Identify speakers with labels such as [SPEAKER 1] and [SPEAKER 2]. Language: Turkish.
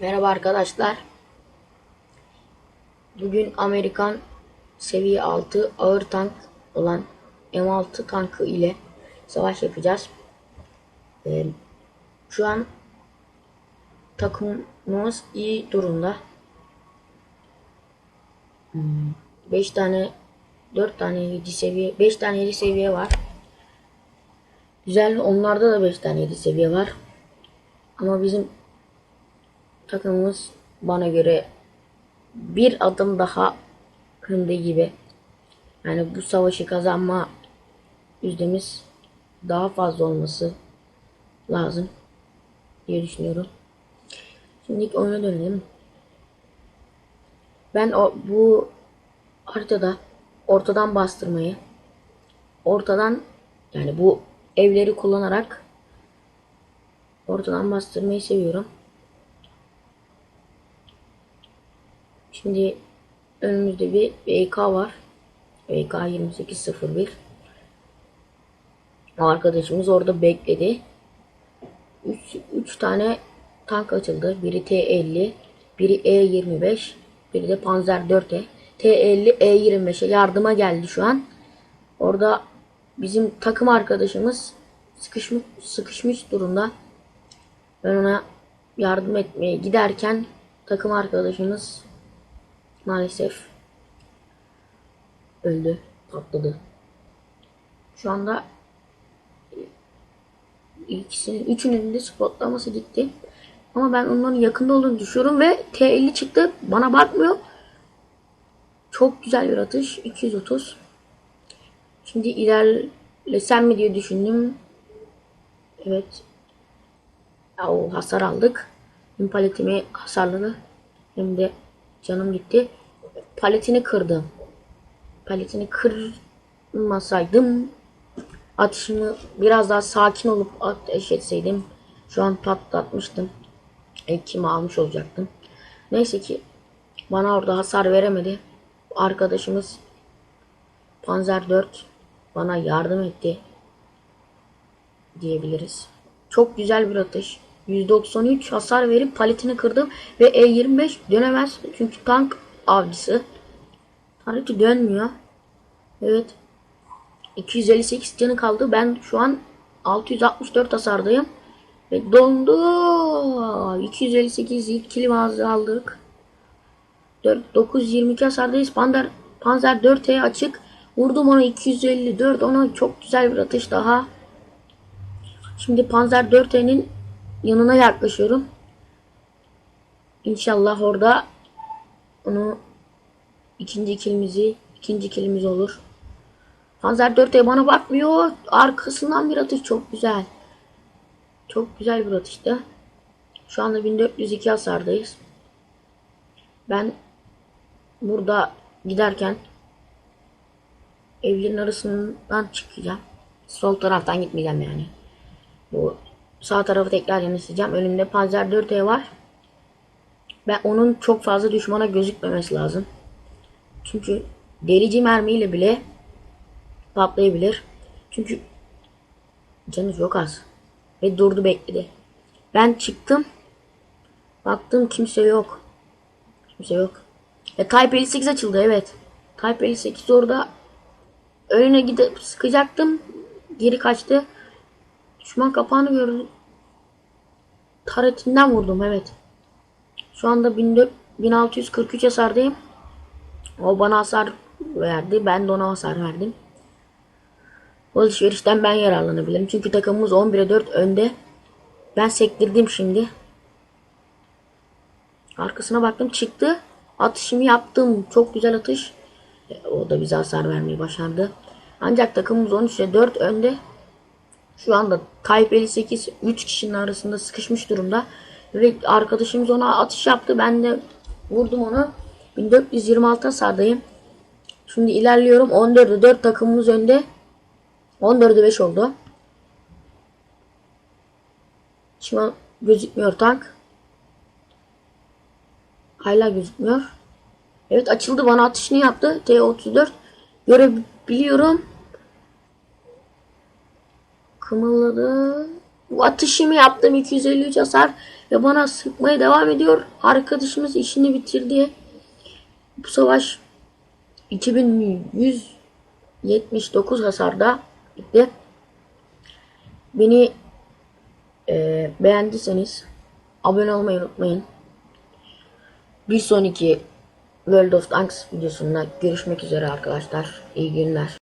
[SPEAKER 1] Merhaba arkadaşlar. Bugün Amerikan seviye 6 ağır tank olan M6 tankı ile savaş yapacağız. Ee, şu an takımımız iyi durumda. 5 tane 4 tane 7 seviye 5 tane 7 seviye var. Güzel onlarda da 5 tane 7 seviye var. Ama bizim takımımız bana göre bir adım daha önde gibi. Yani bu savaşı kazanma yüzdemiz daha fazla olması lazım diye düşünüyorum. Şimdi ilk oyuna dönelim. Ben o bu haritada ortadan bastırmayı ortadan yani bu evleri kullanarak ortadan bastırmayı seviyorum. Şimdi önümüzde bir VK var. VK 2801. O arkadaşımız orada bekledi. 3 tane tank açıldı. Biri T50, biri E25, biri de Panzer 4E. T50, E25'e yardıma geldi şu an. Orada bizim takım arkadaşımız sıkışmış, sıkışmış durumda. Ben ona yardım etmeye giderken takım arkadaşımız maalesef öldü, patladı. Şu anda ikisinin, üçünün de spotlaması gitti. Ama ben onların yakında olduğunu düşüyorum ve T50 çıktı. Bana bakmıyor. Çok güzel bir atış. 230. Şimdi ilerlesem mi diye düşündüm. Evet. O hasar aldık. Hem paletimi hasarladı hem de canım gitti. Paletini kırdım. Paletini kırmasaydım atışımı biraz daha sakin olup ateş etseydim şu an patlatmıştım. Ekimi almış olacaktım. Neyse ki bana orada hasar veremedi. Arkadaşımız Panzer 4 bana yardım etti diyebiliriz. Çok güzel bir atış. 193 hasar verip paletini kırdım ve E25 dönemez çünkü tank avcısı. Tabii dönmüyor. Evet. 258 canı kaldı. Ben şu an 664 hasardayım. Ve dondu. 258 ilk kilim aldık. 4, 922 hasardayız. Panzer, Panzer 4'e açık. Vurdum ona 254. Ona çok güzel bir atış daha. Şimdi Panzer 4E'nin yanına yaklaşıyorum. İnşallah orada onu ikinci kilimizi ikinci kilimiz olur. Panzer 4E bana bakmıyor. Arkasından bir atış çok güzel. Çok güzel bir atıştı. Şu anda 1402 hasardayız. Ben burada giderken evlerin arasından çıkacağım. Sol taraftan gitmeyeceğim yani. Bu sağ tarafı tekrar yanaşacağım. Önümde Panzer 4E var. Ben onun çok fazla düşmana gözükmemesi lazım. Çünkü delici mermiyle bile patlayabilir. Çünkü canı çok az. Ve durdu bekledi. Ben çıktım. Baktım kimse yok. Kimse yok. E, Type 58 açıldı evet. Type 58 orada önüne gidip sıkacaktım. Geri kaçtı. Düşman kapağını gördüm. Taretinden vurdum evet. Şu anda 1400 1643 hasardayım. O bana hasar verdi. Ben de ona hasar verdim. Bu alışverişten ben yararlanabilirim. Çünkü takımımız 11'e 4 önde. Ben sektirdim şimdi. Arkasına baktım çıktı. Atışımı yaptım. Çok güzel atış. E, O da bize hasar vermeyi başardı. Ancak takımımız 13'e 4 önde. Şu anda Type 58 3 kişinin arasında sıkışmış durumda. Ve arkadaşımız ona atış yaptı. Ben de vurdum onu. 1426 hasardayım. Şimdi ilerliyorum. 14'e 4 takımımız önde. 14'e 5 oldu. Şu an gözükmüyor tank. Hala gözükmüyor. Evet açıldı bana atışını yaptı. T34. Görebiliyorum. Kımıldadı. atışımı yaptım 253 hasar ve bana sıkmaya devam ediyor. Arkadaşımız işini bitirdi. Bu savaş 2179 hasarda bitti. Beni e, beğendiyseniz abone olmayı unutmayın. Bir sonraki World of Tanks videosunda görüşmek üzere arkadaşlar. İyi günler.